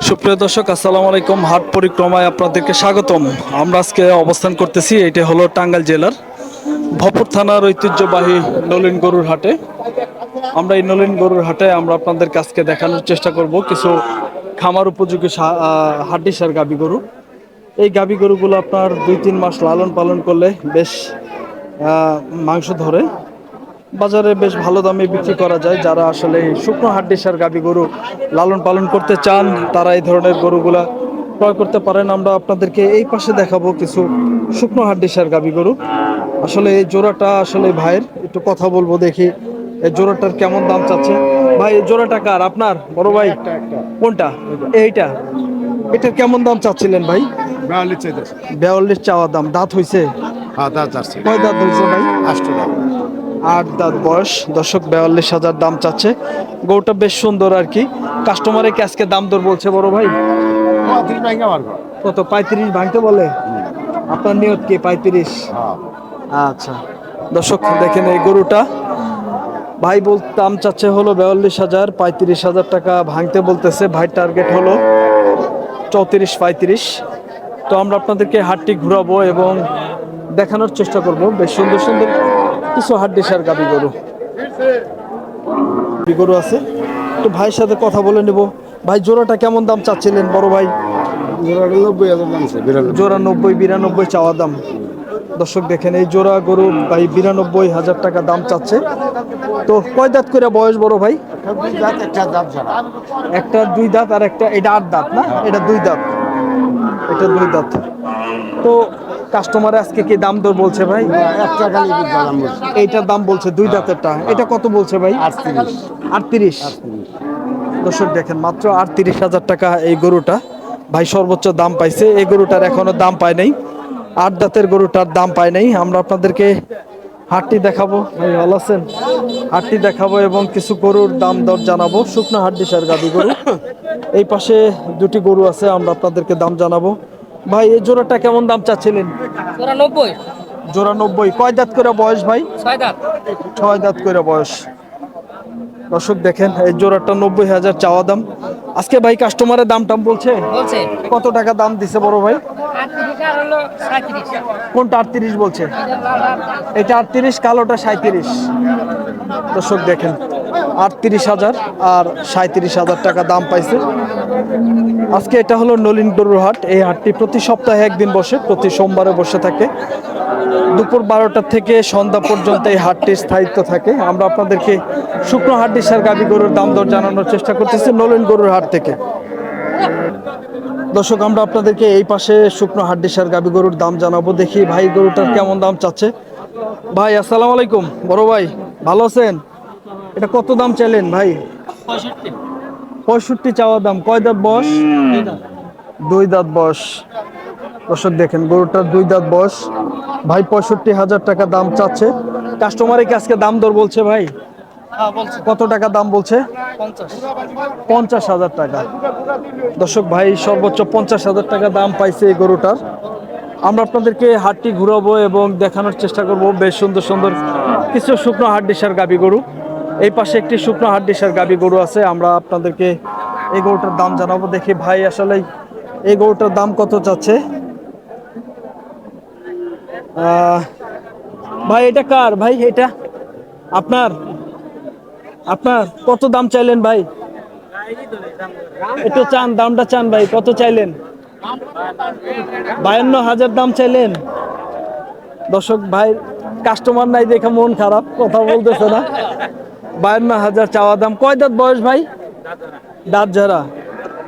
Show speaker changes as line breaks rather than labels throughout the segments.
সুপ্রিয় দর্শক, আসসালামু আলাইকুম। হাট পরিক্রমায় আপনাদেরকে স্বাগতম। আমরা আজকে অবস্থান করতেছি, এটা হলো টাঙ্গাইল জেলার ভপুর থানার ঐতিহ্যবাহী নলিন গরুর হাটে। আমরা এই নলিন গরুর হাটে আমরা আপনাদের কাছকে দেখানোর চেষ্টা করব কিছু খামার উপযোগী হাড্ডিসার গাবি গরু। এই গাবি গরুগুলো আপনার দুই, তিন মাস লালন পালন করলে বেশ মাংস ধরে। বাজারে বেশ ভালো দামে বিক্রি করা যায়। যারা আসলে শুকনো হাড্ডিসার গাবি গরু লালন পালন করতে চান তারা এই ধরনের গরুগুলা ক্রয় করতে পারেন। আমরা আপনাদেরকে এই পাশে দেখাবো কিছু শুকনো হাড্ডিসার গাবি গরু। আসলে এই জোড়াটা আসলে ভাইয়ের একটু কথা বলব দেখি এই জোড়াটার কেমন দাম চাচ্ছে? ভাই এই জোড়াটা কার? আপনার? বড় ভাই? কোনটা? এইটা? এটার কেমন দাম চাচ্ছিলেন ভাই?
বিয়াল্লিশ চাইতেছে।
বেয়াল্লিশ চাওয়া দাম। দাঁত হইছে?
হ্যাঁ তা চাচ্ছে।
কয় দাঁত হয়েছে ভাই?
আষ্ট টাকা
আট দাঁত বয়স দশক বেয়াল্লিশ হাজার দাম চাচ্ছে। গরুটা বেশ সুন্দর আর কি। কাস্টমারে কি আজকে দাম দর বলছে বড় ভাই? কত পঁয়ত্রিশ ভাঙতে বলে? আপনার নিয়ত কি পঁয়ত্রিশ?
হ্যাঁ।
আচ্ছা। দর্শক দেখেন এই গরুটা। ভাই বল দাম চাচ্ছে হলো বেয়াল্লিশ হাজার পঁয়ত্রিশ হাজার টাকা ভাঙতে বলতেছে। ভাই টার্গেট হলো চৌত্রিশ পঁয়ত্রিশ। তো আমরা আপনাদেরকে হাটটি ঘুরাবো এবং দেখানোর চেষ্টা করব। বেশ সুন্দর সুন্দর কিছু হাড্ডিসার গাবি গরু। গরু আছে। তো ভাইয়ের সাথে কথা বলে নেব। ভাই, জোড়াটা কেমন দাম চাচ্ছিলেন বড় ভাই? জোড়া নব্বই বিরানব্বই চাওয়া দাম। দর্শক দেখেন, এই জোড়া গরু ভাই বিরানব্বই হাজার টাকা দাম চাচ্ছে। তো কয় দাঁত করে বয়স বড় ভাই?
একটা
দুই দাঁত আর একটা, এটা আট দাঁত না? এটা দুই দাঁত। এটা দুই দাঁত। তো কাস্টমার আজকে কি দাম দর বলছে ভাই?
একটা খালি দাম বলছে।
এইটার দাম বলছে দুই দাঁতেরটা এটা কত বলছে ভাই?
আটত্রিশ।
আটত্রিশ। দর্শক দেখেন মাত্র আটত্রিশ হাজার টাকা এই গরুটা। ভাই সর্বোচ্চ দাম পাইছে। এই গরুটার এখনও দাম পায় নাই। আট দাঁতের গরুটার দাম পায় নাই। আমরা আপনাদেরকে হাটটি দেখাবো। ভাই ভালো আছেন? হাটটি দেখাবো এবং কিছু গরুর দাম দর জানাব। শুকনো হাড্ডি সার গাবি গরু। এই পাশে দুটি গরু আছে আমরা আপনাদেরকে দাম জানাব। ভাই এই জোড়াটা কেমন দাম চাচ্ছিলেন?
তোরা নব্বই।
জোড়া নব্বই। কয় দাঁত করে বয়স ভাই?
ছয় দাঁত।
ছয় দাঁত করে বয়স। দর্শক দেখেন এই জোড়াটা নব্বই হাজার চাওয়া দাম। আজকে ভাই কাস্টমারের দাম টাম বলছে? কত টাকা দাম দিছে বড় ভাই? কোনটা আটত্রিশ বলছে? এটা আটত্রিশ কালোটা সাঁত্রিশ দর্শক দেখেন আটত্রিশ হাজার আর সাঁত্রিশ হাজার টাকা দাম পাইছে। আজকে এটা হলো নলিন গরুর হাট। এই হাটটি প্রতি সপ্তাহে একদিন বসে, প্রতি সোমবারে বসে থাকে। দুপুর বারোটা থেকে সন্ধ্যা পর্যন্ত এই হাটটির স্থায়িত্ব থাকে। আমরা আপনাদেরকে শুকনো হাট ডিসার গাবি গরুর দাম দর জানানোর চেষ্টা করতেছি নলিন গরুর হাট থেকে। দর্শক, আমরা আপনাদেরকে এই পাশে শুকনো হাট ডিসার গাবি গরুর দাম জানাব। দেখি ভাই, গরুটার কেমন দাম চাচ্ছে? ভাই, আসসালামু আলাইকুম। বড় ভাই, ভালো আছেন? এটা কত দাম চাইলেন ভাই?
পঁয়ষট্টি।
পঁয়ষট্টি চাওয়া দাম। কয় দাঁত বস দুই দাঁত বস দর্শক দেখেন গরুটার দুই দাঁত বস ভাই পঁয়ষট্টি হাজার টাকা দাম চাচ্ছে। কাস্টমারে কি আজকে দাম দর বলছে ভাই?
হ্যাঁ
কত টাকা দাম বলছে?
পঞ্চাশ।
পঞ্চাশ হাজার টাকা। দর্শক ভাই সর্বোচ্চ পঞ্চাশ হাজার টাকা দাম পাইছে এই গরুটার। আমরা আপনাদেরকে হাটটি ঘুরাবো এবং দেখানোর চেষ্টা করব। বেশ সুন্দর সুন্দর কিছু শুকনো হাড্ডিসার গাবি গরু। এই পাশে একটি শুকনো হাড্ডিসার গাবি গরু আছে, আমরা আপনাদেরকে এই গরুটার দাম জানাব। দেখি ভাই আসলে এই গরুটার দাম কত চাচ্ছে? ভাই এটা কার? ভাই এটা আপনার? আপনার? কত দাম চাইলেন ভাই? একটু চান, দামটা চান ভাই, কত চাইলেন? বায়ান্ন হাজার দাম চাইলেন। দর্শক ভাই কাস্টমার নাই দেখে মন খারাপ, কথা বলতেছে না। বায়ান্ন হাজার চাওয়া দাম। কয় দাঁত বয়স ভাই? দাঁত ঝাড়া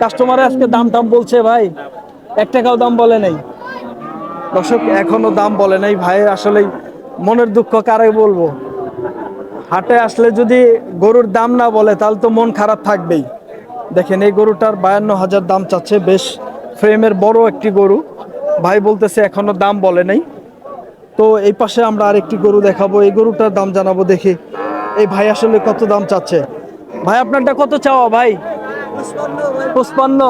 কাস্টমারে আজকে দাম টাম বলছে ভাই। এক টাকাও দাম বলে নাই। দর্শক, এখনও দাম বলে নাই। ভাই আসলে মনের দুঃখ কারে বলব? হাটে আসলে যদি গরুর দাম না বলে, তাহলে তো মন খারাপ থাকবেই। দেখেন, এই গরুটার বায়ান্ন হাজার দাম চাচ্ছে। বেশ ফ্রেমের বড় একটি গরু। ভাই বলতেছে, এখনও দাম বলে নাই। তো এই পাশে আমরা আরেকটি গরু দেখাবো। এই গরুটার দাম জানাব দেখি। এই ভাই আসলে কত দাম চাচ্ছে? ভাই আপনারটা কত চাওয়া ভাই? পুষ্পান্ন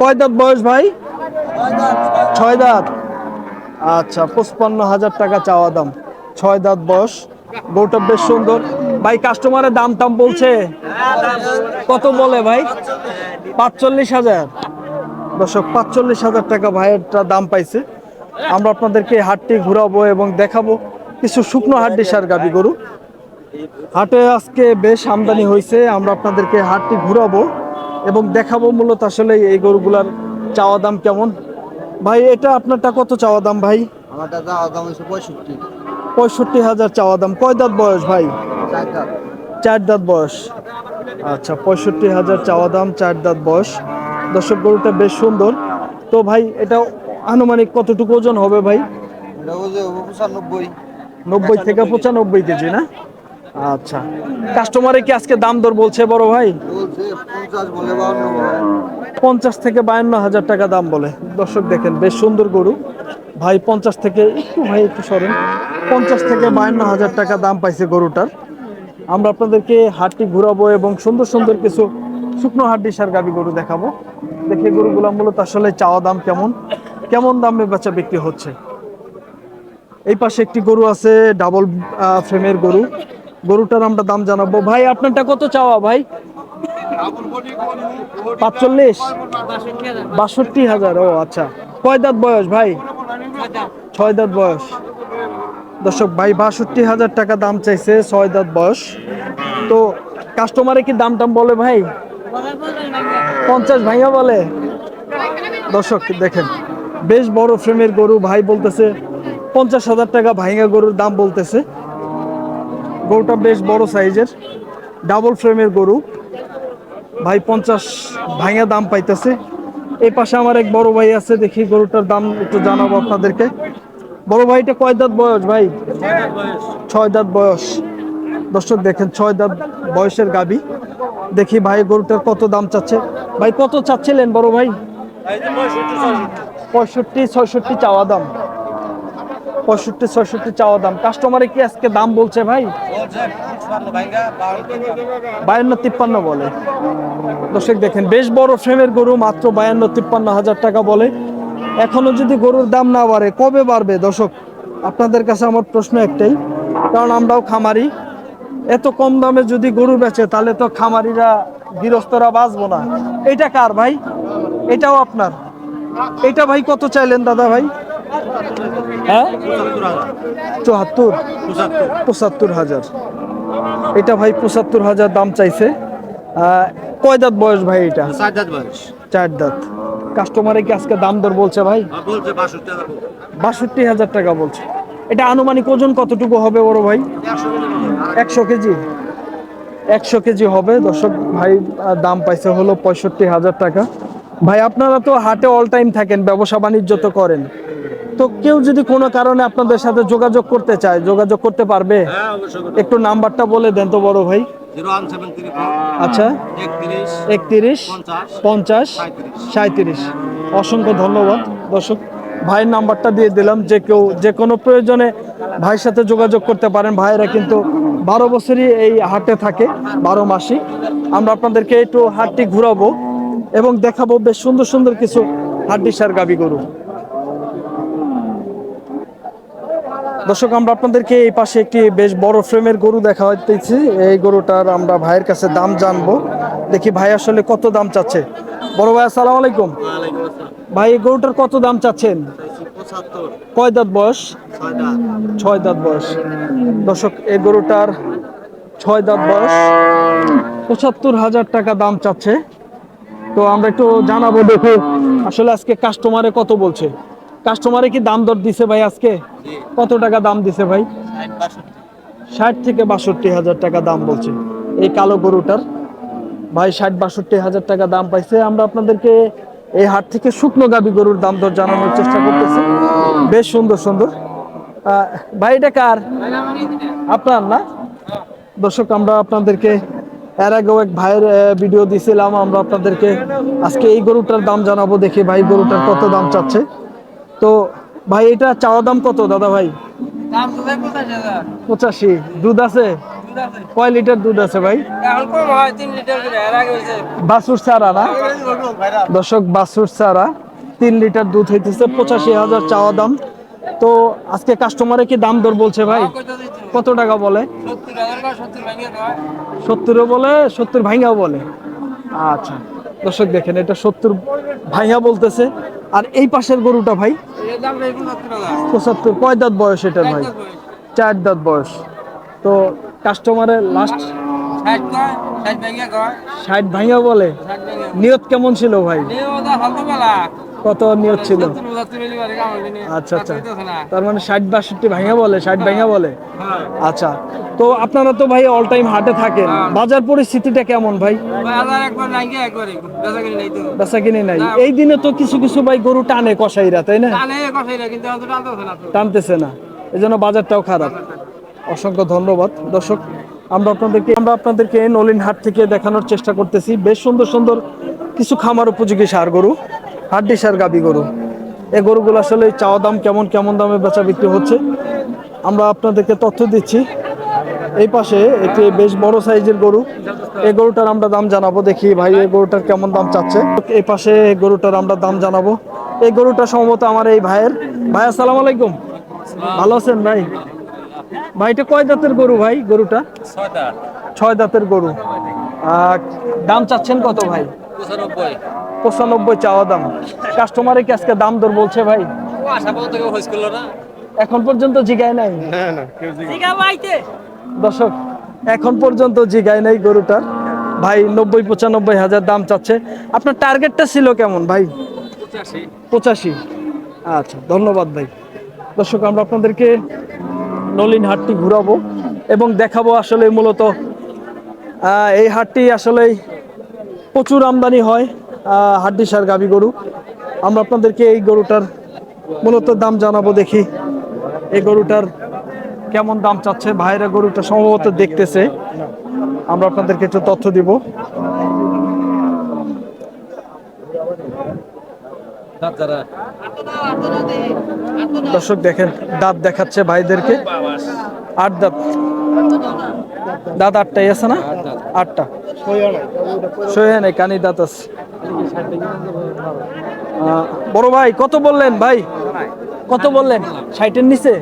কয় দাঁত বয়স ভাই? ছয় দাঁত। আচ্ছা পঁচপান্ন হাজার টাকা চাওয়া দাম। ছয় দাঁত বয়স। গরুটা বেশ সুন্দর। ভাই কাস্টমারের দাম টাম বলছে। কত বলে ভাই? পাঁচচল্লিশ হাজার। দর্শক পাঁচচল্লিশ হাজার টাকা ভাইয়েরটা দাম পাইছে। আমরা আপনাদেরকে হাটটি ঘুরাবো এবং দেখাবো। কিছু শুকনো হাড্ডি সার গাবি গরু। হাটে আজকে বেশ আমদানি হয়েছে। আমরা আপনাদেরকে হাটটি ঘুরাবো এবং দেখাবো মূলত আসলে এই গরুগুলার চাওয়া দাম কেমন। ভাই এটা আপনারটা কত চাওয়া দাম ভাই?
আমারটা দাম দাম হচ্ছে পঁয়ষট্টি।
পঁয়ষট্টি হাজার চাওয়া দাম। কয় দাঁত বয়স ভাই? চার দাঁত। বয়স। আচ্ছা পঁয়ষট্টি হাজার চাওয়া দাম চার দাঁত বয়স। দর্শক গরুটা বেশ সুন্দর। তো ভাই এটা আনুমানিক কতটুকু ওজন হবে ভাই? নব্বই থেকে পঁচানব্বই কেজি না? আচ্ছা। কাস্টমারে কি আজকে দাম দর বলছে বড় ভাই?
পঞ্চাশ
থেকে বায়ান্ন হাজার টাকা দাম বলে। দর্শক দেখেন বেশ সুন্দর গরু। ভাই পঞ্চাশ থেকে একটু ভাই একটু সরেন। পঞ্চাশ থেকে বায়ান্ন হাজার টাকা দাম পাইছে গরুটার। আমরা আপনাদেরকে হাটটি ঘুরাবো এবং সুন্দর সুন্দর কিছু শুকনো হাড্ডি সার গাবি গরু দেখাবো। দেখে গরুগুলো মূলত আসলে চাওয়া দাম কেমন কেমন দামে বেচা বিক্রি হচ্ছে। এই পাশে একটি গরু আছে ডাবল ফ্রেমের গরু। গরুটার আমরা দাম জানাব। ভাই, আপনারটা কত চাওয়া ভাই? পাঁচচল্লিশ? বাষট্টি হাজার, ও আচ্ছা। কয় দাঁত বয়স ভাই? ছয় দাঁত বয়স। দর্শক, ভাই, বাষট্টি হাজার টাকা দাম চাইছে, ছয় দাঁত বয়স। তো কাস্টমারে কি দাম টাম বলে ভাই? পঞ্চাশ ভাইয়া বলে। দর্শক, দেখেন, বেশ বড় ফ্রেমের গরু ভাই বলতেছে, পঞ্চাশ হাজার টাকা ভাইঙ্গা গরুর দাম বলতেছে। গরুটা বেশ বড় সাইজের। ডাবল ফ্রেমের গরু। ভাই, পঞ্চাশ ভাইয়া দাম পাইতেছে। এই পাশে আমার এক বড় ভাই আছে, দেখি গরুটার দাম একটু জানাব আপনাদেরকে। বড় ভাইটা কয় দাঁত বয়স ভাই? ছয় দাঁত বয়স। দর্শক দেখেন, ছয় দাঁত বয়সের গাবি। দেখি ভাই, গরুটার কত দাম চাচ্ছে? ভাই, কত চাচ্ছিলেন বড় ভাই? পঁয়ষট্টি, ছয়ষট্টি চাওয়া দাম। পঁয়ষট্টি, ছয়ষট্টি চাওয়া দাম। কাস্টমারে কি আজকে দাম বলছে ভাই? বায়ান্ন তিপ্পান্ন বলে। দর্শক দেখেন, বেশ বড় ফ্রেমের গরু, মাত্র বায়ান্ন তিপ্পান্ন হাজার টাকা বলে। এখনও যদি গরুর দাম না বাড়ে, কবে বাড়বে? দর্শক, আপনাদের কাছে আমার প্রশ্ন একটাই, কারণ আমরাও খামারি। এত কম দামে যদি গরু বেচে, তাহলে তো খামারিরা, গৃহস্থরা বাঁচবো না। এটা কার ভাই? এটাও আপনার। এটা ভাই কত চাইলেন দাদা ভাই? হ্যাঁ? চুয়াত্তর। পঁচাত্তর হাজার। এটা ভাই পঁচাত্তর হাজার দাম চাইছে। আহ, কয় দাঁত বয়স ভাই এটা?
চার দাঁত বয়স।
চার দাঁত। কাস্টমারে কি আজকে দাম দর বলছে ভাই?
বাষট্টি হাজার
টাকা বলছে। এটা আনুমানিক ওজন কতটুকু হবে বড় ভাই? একশো কেজি একশো কেজি? হবে। দর্শক ভাই দাম পাইছে হলো পঁয়ষট্টি হাজার টাকা। ভাই আপনারা তো হাটে অল টাইম থাকেন ব্যবসা বাণিজ্য তো করেন। তো কেউ যদি কোনো কারণে আপনাদের সাথে যোগাযোগ করতে চায় যোগাযোগ করতে পারবে?
হ্যাঁ
একটু নাম্বারটা বলে দেন তো বড় ভাই। আচ্ছা।
একত্রিশ পঞ্চাশ
সাঁত্রিশ অসংখ্য ধন্যবাদ। দর্শক ভাইয়ের নাম্বারটা দিয়ে দিলাম। যে কেউ যে কোনো প্রয়োজনে ভাইয়ের সাথে যোগাযোগ করতে পারেন। ভাইয়েরা কিন্তু বারো বছরই এই হাটে থাকে বারো মাসই। আমরা আপনাদেরকে একটু হাটটি ঘুরাবো এবং দেখাবো বেশ সুন্দর সুন্দর কিছু হাড্ডি সার গাবি গরু। দর্শক আমরা আপনাদেরকে এই পাশে একটি বেশ বড় ফ্রেমের গরু দেখা হইতেছি এই গরুটার আমরা ভাইয়ের কাছে দাম জানব। দেখি ভাই আসলে কত দাম চাচ্ছে। বড় ভাই আসসালামু আলাইকুম। ভাই এই গরুটার কত দাম চাচ্ছেন? কয় দাঁত বয়স?
ছয় দাঁত।
বয়স। দর্শক এই গরুটার ছয় দাঁত বয়স। পঁচাত্তর হাজার টাকা দাম চাচ্ছে। তো আমরা একটু জানাব দেখি আসলে আজকে কাস্টমারে কত বলছে। কাস্টমারে কি দাম দর দিছে ভাই আজকে? কত টাকা দাম দিছে ভাই? ষাট থেকে বাষট্টি হাজার টাকা দাম বলছে। এই কালো গরুটার। ভাই ষাট বাষট্টি হাজার টাকা দাম পাইছে। আমরা আপনাদেরকে এই হাট থেকে শুকনো গাবি গরুর দাম দর জানানোর চেষ্টা করতেছি। বেশ সুন্দর সুন্দর। ভাই এটা কার? আপনার না? দর্শক আমরা আপনাদেরকে এর আগেও এক ভাইয়ের ভিডিও দিছিলাম। আমরা আপনাদেরকে আজকে এই গরুটার দাম জানাব দেখি ভাই গরুটার কত দাম চাচ্ছে। তো ভাই এটা চাওয়া দাম কত দাদা ভাই? পঁচাশি দুধ আছে? কয় লিটার দুধ আছে ভাই? বাসুর চারা না? দর্শক বাসুর চারা। তিন লিটার দুধ হইতেছে পঁচাশি হাজার চাওয়া দাম। তো আজকে কাস্টমারে কি দাম দর বলছে ভাই?
কত
টাকা বলে? সত্তরও বলে সত্তর ভাইঙ্গাও বলে। আচ্ছা দর্শক দেখেন এটা সত্তর ভাইঙ্গা বলতেছে। আর এই পাশের গরুটা ভাই?
পঁচাত্তর।
কয় দাঁত বয়স এটার ভাই? চার দাঁত বয়স। তো কাস্টমারের লাস্ট
ষাট
ভাইঙ্গা বলে। নিয়ত কেমন ছিল ভাই? কত নিয়ত ছিল? আচ্ছা আচ্ছা। তার মানে ষাট বাষট্টি ভাইঙ্গা বলে ষাট ভাইঙ্গা বলে?
হ্যাঁ।
আচ্ছা তো আপনারা তো ভাই অল টাইম হাটে থাকেন। বাজার পরিস্থিতিটা কেমন ভাই?
বেচা কিনে নাই।
এই দিনে তো কিছু কিছু ভাই গরু টানে কসাইরা তাই না?
টানতেছে না
এই জন্য বাজারটাও খারাপ। অসংখ্য ধন্যবাদ। দর্শক আমরা আপনাদেরকে আমরা আপনাদেরকে নলিন হাট থেকে দেখানোর চেষ্টা করতেছি। বেশ সুন্দর সুন্দর কিছু খামার উপযোগী সার গরু। হাড্ডি সার গাবি গরু। এই গরুগুলো আসলে চাওয়া দাম কেমন কেমন দামে বেচা বিক্রি হচ্ছে আমরা আপনাদেরকে তথ্য দিচ্ছি। এই পাশে একটি বেশ বড় সাইজের গরু। এই গরুটার আমরা দাম জানাব দেখি ভাই এই গরুটার কেমন দাম চাচ্ছে। এই পাশে এই গরুটার আমরা দাম জানাব। এই গরুটা সম্ভবত আমার এই ভাইয়ের। ভাই আসসালামু আলাইকুম। ভালো আছেন ভাই? ভাই এটা কয় দাঁতের গরু ভাই গরুটা? ছয় দাঁতের গরু। দাম চাচ্ছেন কত ভাই?
পঁচানব্বই
চাওয়া দাম। কাস্টমারে কি আজকে দাম দর বলছে ভাই? এখন পর্যন্ত জিগায় নাই? দর্শক এখন পর্যন্ত জিগায় নাই গরুটার ভাই নব্বই পঁচানব্বই হাজার দাম চাচ্ছে। আপনার টার্গেটটা ছিল কেমন ভাই?
পঁচাশি।
পঁচাশি। আচ্ছা ধন্যবাদ ভাই। দর্শক আমরা আপনাদেরকে নলিন হাটটি ঘুরাবো এবং দেখাবো আসলে মূলত এই হাটটি আসলে প্রচুর আমদানি হয়। আহ, হাড্ডি সার গাবি গরু। আমরা আপনাদেরকে এই গরুটার মূলত দাম জানাব দেখি। এই গরুটার কেমন দাম চাচ্ছে? ভাইরা গরুটা সম্ভবত দেখতেছে। আমরা আপনাদেরকে একটু তথ্য দিব। দর্শক দেখেন দাঁত দেখাচ্ছে ভাইদেরকে। আট দাঁত। দাঁত আটটাই আছে না? আটটা। সহে নাই কানি দাঁত আছে। বড় ভাই কত বললেন ভাই? কত বললেন? ষাটের নিচে?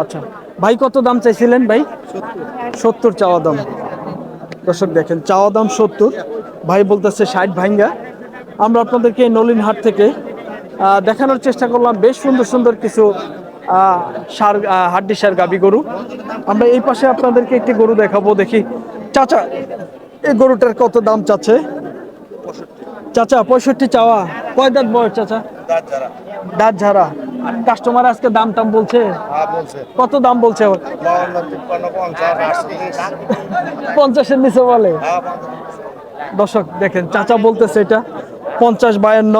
আচ্ছা। ভাই কত দাম চাইছিলেন ভাই? সত্তর চাওয়া দাম। দর্শক দেখেন চাওয়া দাম সত্তর। ভাই বলতেছে ষাট ভাঙ্গা আমরা আপনাদেরকে এই নলিন হাট থেকে আহ, দেখানোর চেষ্টা করলাম বেশ সুন্দর সুন্দর কিছু আহ, সার হাড্ডি সার গাবি গরু। আমরা এই পাশে আপনাদেরকে একটি গরু দেখাবো দেখি চাচা, এই গরুটার কত দাম চাচ্ছে? চাচা, পঁয়ষট্টি চাওয়া। কয় দাঁত বয়স চাচা? দাঁত ঝাড়া। কাস্টমার আজকে দাম টাম বলছে? কত দাম বলছে পঞ্চাশের নিচে বলে। দর্শক, দেখেন, চাচা বলতেছে এটা, পঞ্চাশ বায়ান্ন,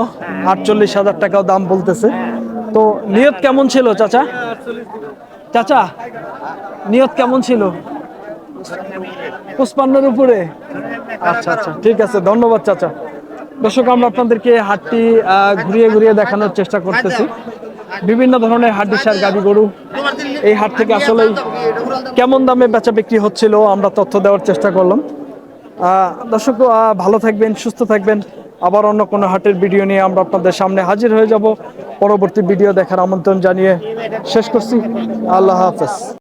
আটচল্লিশ হাজার টাকাও দাম বলতেছে। তো নিয়ত কেমন ছিল, চাচা? চাচা, নিয়ত কেমন ছিল? পুষ্পান্নর উপরে। আচ্ছা আচ্ছা। ঠিক আছে ধন্যবাদ চাচা। দর্শক আমরা আপনাদেরকে হাটটি ঘুরিয়ে ঘুরিয়ে দেখানোর চেষ্টা করতেছি। বিভিন্ন ধরনের হাড্ডি সার গাড়ি গরু এই হাট থেকে আসলেই কেমন দামে বেচা বিক্রি হচ্ছিল আমরা তথ্য দেওয়ার চেষ্টা করলাম। আহ, দর্শক ভালো থাকবেন সুস্থ থাকবেন। আবার অন্য কোনো হাটের ভিডিও নিয়ে আমরা আপনাদের সামনে হাজির হয়ে যাব। পরবর্তী ভিডিও দেখার আমন্ত্রণ জানিয়ে শেষ করছি। আল্লাহ হাফেজ।